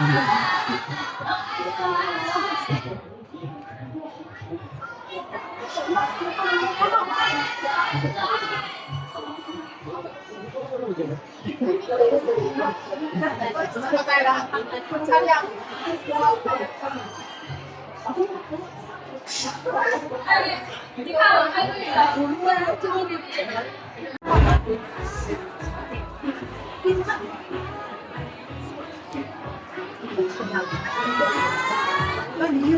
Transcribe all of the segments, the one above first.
你看我穿对了。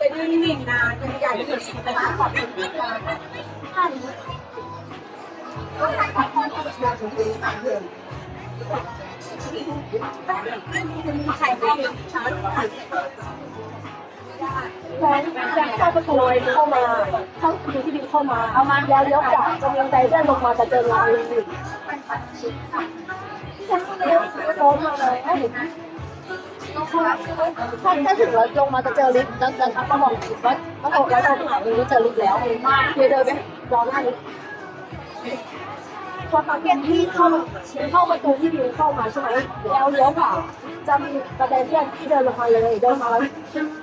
จะยืนนิ่งนานจะใหญ่ที่สุดแต่ว่าขอบคุณมากใครเข้าช้าแฟนแฟนเข้าประตูเข้ามาเข้าประตูที่ดินเข้ามาเอามาแล้วเลี้ยวขวากำลังใจเดินลงมาแต่เจอเราเลยฉันก็เลยโค้งมาเลย ถ้าถ้าถึงแล้วลงมาจะเจอลิฟต์แล้วแล้วทักก็บอกว่าต้องบอกแล้วเราหาลิฟต์เจอลิฟต์แล้วเลยเดินไปรอหน้าลิฟต์พอเขาเก็บที่เข้าเข้าประตูที่ดินเข้ามาใช่ไหมแล้วเลี้ยวขวาจะมีกระไดเลื่อนที่เดินลงมาเลยเดินมาแล้ว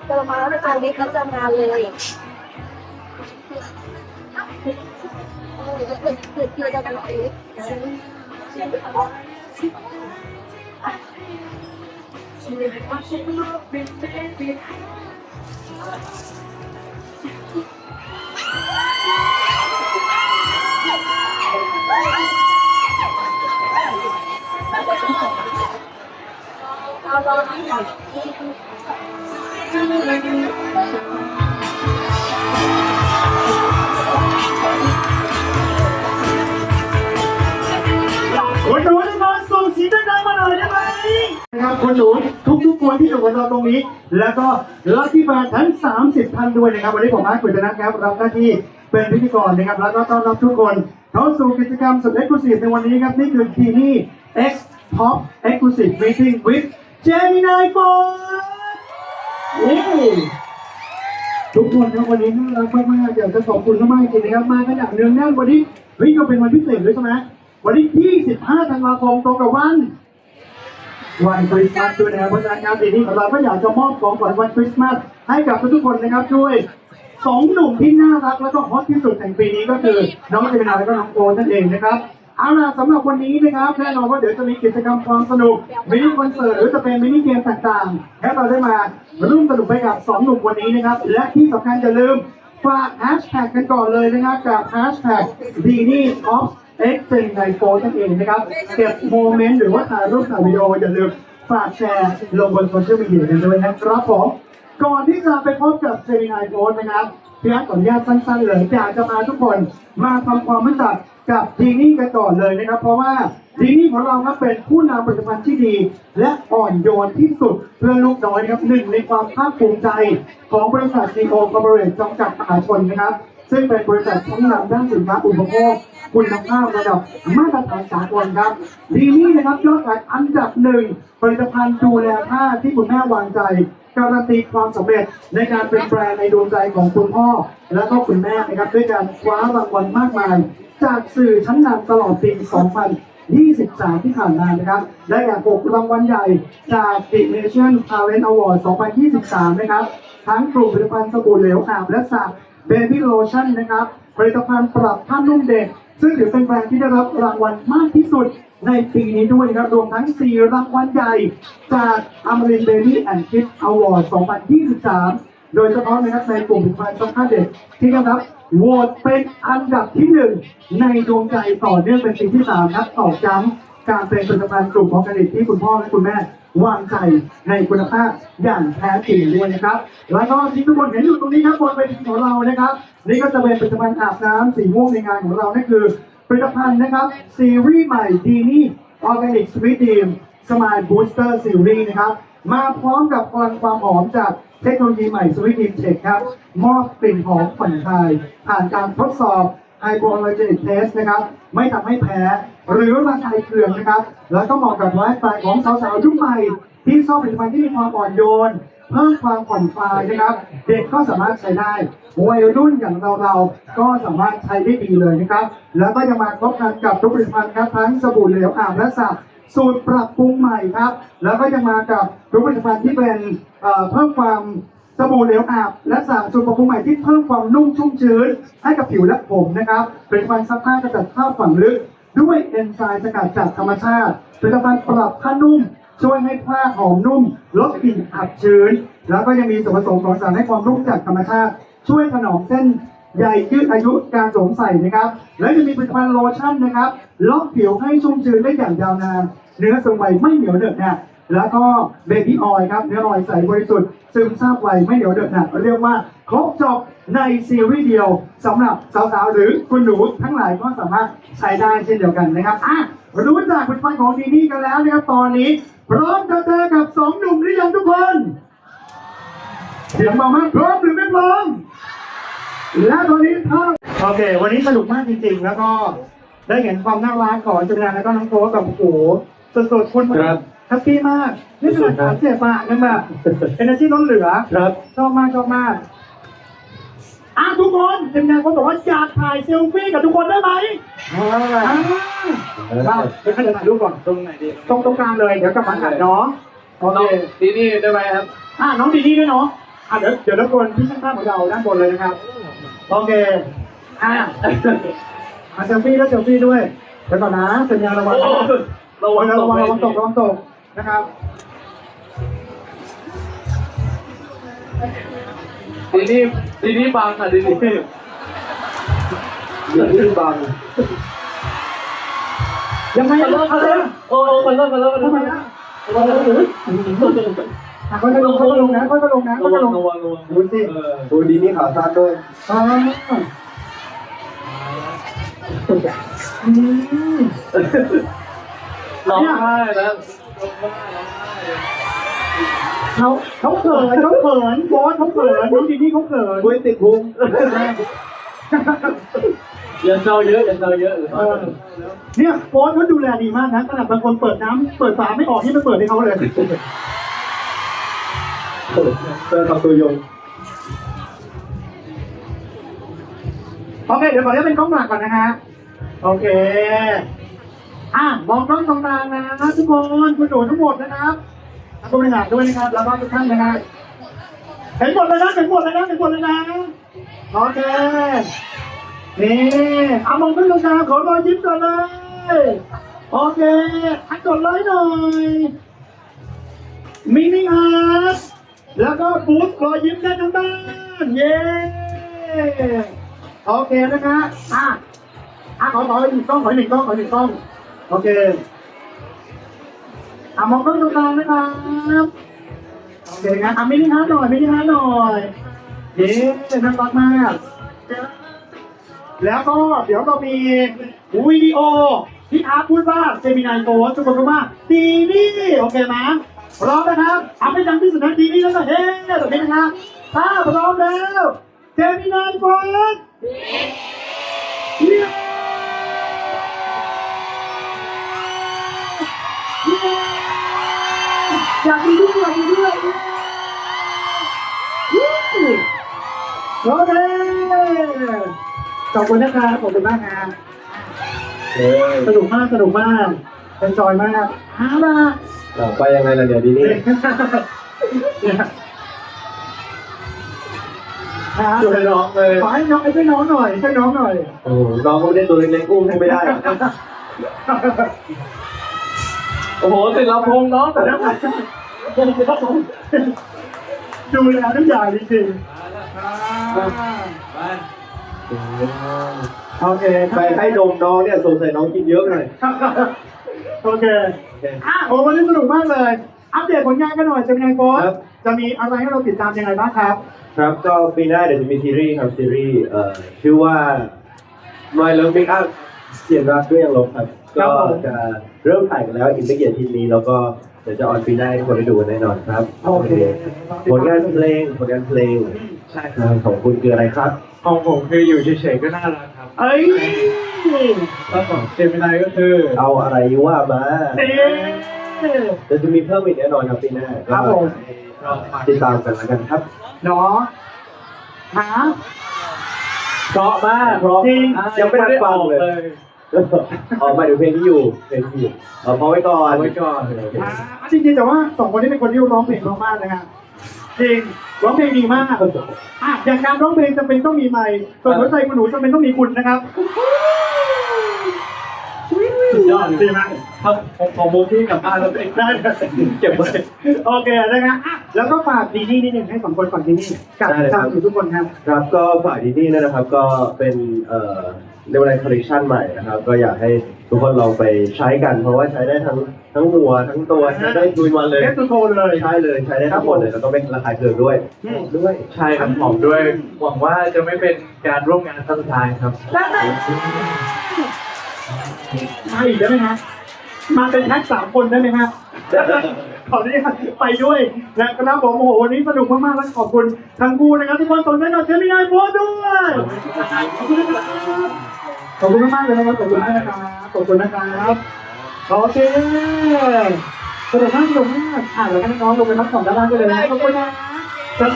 เดินมาแล้วจะเจอลิฟต์แล้วจองานเลยเกิดเกิดเกิดจะเป็นลิฟต์ เอ คนที่อยู่กับเราตรงนี้ แล้วก็ลัคกี้แฟนทั้ง 30ท่านด้วยนะครับ วันนี้ผมอาร์ตกุยนะครับรับหน้าที่เป็นพิธีกรนะครับ แล้วก็ต้อนรับทุกคนเข้าสู่กิจกรรมสุดเอ็กซ์คลูซีฟในวันนี้ครับ นี่คือทีนี่ X Top Exclusive Meeting with Gemini Four นี่ทุกคนครับวันนี้น่ารักมากๆอยากจะขอบคุณมากๆจริงนะครับมากันอย่างเนืองแน่นวันนี้เฮ้ยก็เป็นวันพิเศษด้วยใช่ไหมวันที่ 25 ธันวาคมตรงกับวัน วันคริสต์มาสด้วยนะครับเพราะฉะนั้นงานปีนี้ของเราก็อยากจะมอบของขวัญวันคริสต์มาสให้กับทุกๆคนนะครับด้วยสองหนุ่มที่น่ารักและก็ฮอตที่สุดแห่งปีนี้ก็คือน้องเจมินาและก็น้องโฟนนั่นเองนะครับเอาล่ะสำหรับวันนี้นะครับแน่นอนว่าเดี๋ยวจะมีกิจกรรมความสนุกมินิคอนเสิร์ตหรือจะเป็นมินิเกมต่างๆให้เราได้มาร่วมสนุกไปกับสองหนุ่มวันนี้นะครับและที่สำคัญอย่าลืมฝากแฮชแท็กกันก่อนเลยนะครับกับแฮชแท็กดีนี่ออฟ เอ็กซ์เซนไนโฟนั่นเองนะครับเก็บโมเมนต์หรือว่าถ่ายรูปถ่ายวิดีโออย่าลืมฝากแชร์ลงบนโซเชียลมีเดียกันด้วยนะครับผมก่อนที่จะไปพบกับเจมินายโพสนะครับพี่อาร์ตขออนุญาตสั้นๆเลยอยากจะมาทุกคนมาทำความรู้จักกับดีนี่กันก่อนเลยนะครับ เพราะว่าดีนี่ของเราครับเป็นผู้นำผลิตภัณฑ์ที่ดี และอ่อนโยนที่สุดเพื่อลูกน้อยนะครับหนึ่งในความภาคภูมิใจของบริษัทดีโอคอร์ปอเรทจำกัดมหาชนนะครับ ซึ่งเป็นบริษัทชั้นนำด้านสินค้าอุปโภคคุณภาพระดับมาตรฐานสากลครับดีนี่นะครับยอดขายอันดับหนึ่งผลิตภัณฑ์ดูแลผ้าที่คุณแม่วางใจ การันตีความสำเร็จในการเป็นแบรนด์ในดวงใจของคุณพ่อ และก็คุณแม่นะครับด้วยการคว้ารางวัลมากมาย จากสื่อชั้นนำตลอดปี 2023 ที่ผ่านมานะครับได้แก่6รางวัลใหญ่จาก The Nation Talent Award 2023 นะครับทั้งกลุ่มผลิตภัณฑ์สบู่เหลวอาบและสระ เบบี้โลชั่นนะครับผลิตภัณฑ์ปรับผ้านุ่มเด็ก ซึ่งถือเป็นแบรนด์ที่ได้รับรางวัลมากที่สุดในปีนี้ด้วยนะครับ รวมทั้ง 4 รางวัลใหญ่ จาก Amarin Baby and Kids Award 2023 โดยเฉพาะนะครับในกลุ่มผลิตภัณฑ์สำคัญเด็ก ที่ได้รับโหวตเป็นอันดับที่หนึ่งในดวงใจต่อเนื่องเป็นปีที่สามนับต่อย้ำ การเป็นผลิตภัณฑ์กลุ่มออร์แกนิกที่คุณพ่อและคุณแม่ วางใจในคุณภาพอย่างแท้จริงด้วยนะครับ แล้วก็ที่ทุกคนเห็นอยู่ตรงนี้ครับบนเวทีของเรานะครับ นี่ก็จะเป็นผลิตภัณฑ์อาบน้ำสีม่วงในงานของเรานั่นคือผลิตภัณฑ์นะครับซีรีส์ใหม่ดีนี่ออร์แกนิกสวีทดีมสมายบูสเตอร์ซีรีส์นะครับ มาพร้อมกับพลังความหอมจากเทคโนโลยีใหม่สวิตดินเทคครับ มอบกลิ่นหอมผ่อนคลาย ผ่านการทดสอบ ไฮโ o อลเจนิกเทสนะครับ ไม่ทำให้แพ้ หรือระคายเคืองนะครับ แล้วก็เหมาะกับไลฟ์สไตล์ของสาวๆยุคใหม่ ที่ชอบผลิตภัณฑ์ที่มีความอ่อนโยน เพิ่มความผ่อนคลายนะครับ เด็กก็สามารถใช้ได้วัยรุ่นอย่างเราๆก็สามารถใช้ได้ดีเลยนะครับ แล้วก็ยังมาครบกันกับทุกผลิตภัณฑ์ครับทั้งสบู่เหลวอาบและสระสูตรปรับปรุงใหม่ครับ แล้วก็ยังมากับทุกผลิตภัณฑ์ที่เป็นเอ่อเพิ่มความ สบู่เหลวอาบและสระสูตรปรับปรุงใหม่ที่เพิ่มความนุ่มชุ่มชื้น ให้กับผิวและผมนะครับเป็นผลิตภัณฑ์ซักผ้ากระจัดคราบฝังลึก ด้วยเอนไซม์สกัดจากธรรมชาติผลิตภัณฑ์ปรับผ้านุ่ม ช่วยให้ผ้าหอมนุ่ม ลดกลิ่นอับชื้น แล้วก็ยังมีส่วนผสมของสารให้ความนุ่มจากธรรมชาติ ช่วยถนอมเส้นใยยืดอายุการสวมใส่นะครับ และจะมีผลิตภัณฑ์โลชั่นนะครับล็อกผิวให้ชุ่มชื้นได้อย่างยาวนานเนื้อสมวัยไม่เหนียวเหนอะหนะ แล้วก็เบบี้ออยล์ครับ เนื้อออยล์ใสบริสุทธิ์ ซึมซาบไวไม่เหนียวเหนอะหนะเรียกว่าครบจบในซีรีส์เดียวสำหรับสาวๆ หรือคุณหนูทั้งหลายก็สามารถใช้ได้เช่นเดียวกันนะครับอะรู้จักผลิตภัณฑ์ของดีนี่กันแล้วนะครับตอนนี้ พร้อมจะเจอกับสองหนุ่มหรือยังทุกคน เสียงบอกมาพร้อมหรือไม่พร้อมและตอนนี้ภาพโอเค วันนี้สนุกมากจริงๆ แล้วก็ได้เห็นความน่ารักของจุฬาแล้วก็น้องโฟสแบบโอ้โหสดๆคนครับแฮปปี้มากนี่ขนาดสามเสียบอะยังแบบเอเนอร์จีล้นเหลือ ครับ ชอบมากชอบมากอะทุกคนทีมงานเขาบอกว่าอยากถ่ายเซลฟี่กับทุกคนได้ไหมอ่าครับเดี๋ยวให้เดี๋ยวถ่ายรูปก่อนตรงไหนดีตรงตรงกลางเลยเดี๋ยวกลับมาถ่ายเนาะโอน้องเคดีนี่ได้ไหมครับอะน้องดีดีด้วยเนาะอะเดี๋ยวเดี๋ยวรบกวนพี่ช่างภาพของเราด้านบนเลยนะครับโอเคอะมาเซลฟี่แล้วเซลฟี่ด้วยเดี๋ยวก่อนนะสัญญาณระวังนะระวังระวังระวังตกระวังตก นะครับดีนี่ดีนี่บางค่ะดีนี่อย่าพูดบังยังไงคันเลินะศคันเลิศโอ้คันเลิศคันเลิศคันทำไมเลิศนะระวังนะอะค่อยๆลงค่อยๆลงนะค่อยๆลงนะค่ระอยวังๆลงระวังระวังดูสิเออดูดีนี่ขาสั้นด้วยอ่าอืมร้องไห้แล้ว เขาเขาเขินเขาเขินบอสเขาเขินน้องดีนี่เขาเขินกุ้ยติดพุงอย่าเศร้าเยอะอย่าเศร้าเยอะเออเนี่ยโฟสเขาดูแลดีมากนะขนาดบางคนเปิดน้ำเปิดฝาไม่ออกนี่มันเปิดให้เขาเลย เจอกับตัวยงโอเค เดี๋ยวขอเรียกเป็นกล้องหลักก่อนนะฮะ โอเค อะมองกล้องตรงกลางนะทุกคนคุณหนูทั้งหมดนะครับท่านผู้บริหารด้วยนะครับแล้วก็ทุกท่านนะครับเห็นหมดเลยนะเห็นหมดเลยนะเห็นหมดเลยนะโอเคนี่เอามองกล้องตรงกลางขอรอยยิ้มก่อนเลยโอเคอันกดไลค์หน่อยมินิฮาร์ดแล้วก็บูสต์รอยยิ้มได้ทั้งบ้านเย้โอเคนะคะอะอะขอขออีกหนึ่งกล้องขออีกหนึ่งกล้องขออีกหนึ่งกล้อง โอเคอะมองกล้องตรงกลางนะครับโอเคนะอะมินิฮาร์ดหน่อยมินิฮาร์ดหน่อยเย้น่ารักมากแล้วก็เดี๋ยวเรามีวิดีโอที่อาร์ตพูดว่าเจมินายโฟนทุกคนพูดว่าดีนี่โอเคไหมพร้อมนะครับเอาไปดังที่สุดนะดีนี่แล้วก็เฮ้แบบนี้นะครับถ้าพร้อมแล้วเจมินายโฟนเย้ อยากดูด้วยอยากดูด้วยเย้โอเคขอบคุณนะครับขอบคุณมากนะเฮ้ยสนุกมากสนุกมากเป็นจอยมากฮ่ามาต่อไปยังไงล่ะเดี๋ยวดีนี่เนี่ยฮะช่วยน้องเลยขอให้น้องให้ช่วยน้องหน่อยช่วยน้องหน่อยโอ้โหน้องก็เล่นตัวเล็กๆอุ้มไม่ได้ โอ้โหติดลำโพงน้องแต่แล้วแล้วดูแลทุกอย่างจริงๆโอเคไปให้ดมน้องเนี่ยสงสัยน้องกินเยอะหน่อย โอเคอะโอ้วันนี้สนุกมากเลย อัปเดตผลงานกันหน่อยจะเป็นไงโค้ชครับ จะมีอะไรให้เราติดตามยังไงบ้างครับ ครับก็ปีหน้าเดี๋ยวจะมีซีรีส์ครับซีรีส์เอ่อชื่อว่า My Love Make Up เสียงรักด้วยยังลบครับ ครัก็บผม จะ เริ่มถ่ายกันแล้วอีกไม่กี่อาทิตย์นี้แล้วก็เดี๋ยวจะออนปีหน้าให้ทุกคนได้ดูกันแน่นอนครับโอเค ผลงานเพลงผลงานเพลงใช่ครับของคุณคืออะไรครับ ของผมคืออยู่เฉยๆก็น่ารักครับเอ้ยแล้วของเจมินายก็คือเอาอะไรว่ามาเอ๊ะเดี๋ยวจะมีเพิ่มอีกแน่นอนครับปีหน้าครับผมก็ติดตามกันแล้วกันครับเนาะหาเพราะมากเพราะจริงอะยังไม่ได้ฟังเลยเลย ออกมาดูเพลงที่อยู่เพลงที่อยู่เอาพอไว้ก่อนเอาไว้ก่อนหาจริงๆแต่ว่าสองคนนี้เป็นคนที่ร้องเพลงเพราะมากนะฮะจริงร้องเพลงดีมากอะอย่างการร้องเพลงจำเป็นต้องมีไมค์ส่วนหัวใจคุณหนูจำเป็นต้องมีคุณนะครับสุดยอดดีมากครับผมของมุกที่กลับบ้านแล้วเองได้ครับเก็บไว้ โอเคนะครับอะแล้วก็ฝากดีนี่นิดหนึ่งให้สองคนฝากดีนี่กับชาวทุกคนครับ ครับก็ฝากที่นี่นะครับก็เป็นเอ่อ เรียกว่าอะไรคอลเลคชันใหม่นะครับ ก็อยากให้ทุกคนลองไปใช้กัน เพราะว่าใช้ได้ทั้งทั้งหัวทั้งตัวใช้ได้ทุนวันเลย เอสโทเลย ใช้เลยใช้ได้ทั้งหมดเลยแล้วก็ไม่ราคาเกินด้วยอืม ด้วย ใช่ครับหอมด้วย หวังว่าจะไม่เป็นการร่วมงานครั้งสุดท้ายครับได้ไหมมาอีกได้ไหมฮะมาเป็นแท็กสามคนได้ไหมฮะขออนุญาตไปด้วยนะครับผมโอ้โหวันนี้สนุกมากๆและขอบคุณทั้งคู่นะครับทุกคนสนใจกับเจมินายโพสด้วยขอบคุณนะครับ ขอบคุณมากๆเลยนะครับขอบคุณมากนะครับขอบคุณนะครับโอเคสนุกมากสนุกมากอะแล้วก็น้องๆลงไปพักผ่อนด้านล่างกันเลยนะขอบคุณนะสวัส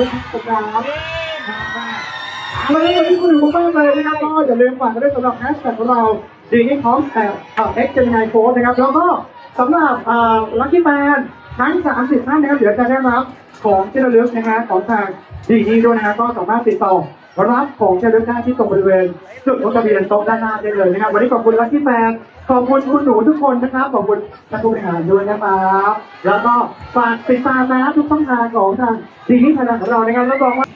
ดีครับขอบคุณครับเอาละวันนี้คุณอยู่มากเลยนะครับก็อย่าลืมฝากกันด้วยสำหรับแฮชแท็กของเราดีนี่พร้อมแต่เอ็กซ์เจมินายโพสนะครับแล้วก็สำหรับลัคกี้แมนทั้ง 30 ท่านนะครับเดี๋ยวจะได้รับของที่ระลึกนะฮะของทางดีดีด้วยนะฮะก็สามารถติดต่อ รับของที่ระลึกได้ที่ตรงบริเวณจุดลงทะเบียนโต๊ะด้านหน้าได้เลยนะครับ วันนี้ขอบคุณลัคกี้แฟนขอบคุณคุณหนูทุกคนนะครับ ขอบคุณท่านผู้บริหารด้วยนะครับแล้วก็ฝากติดตามนะทุกช่องทางของทางดีดีไทยแลนของเรานะครับรับรองว่า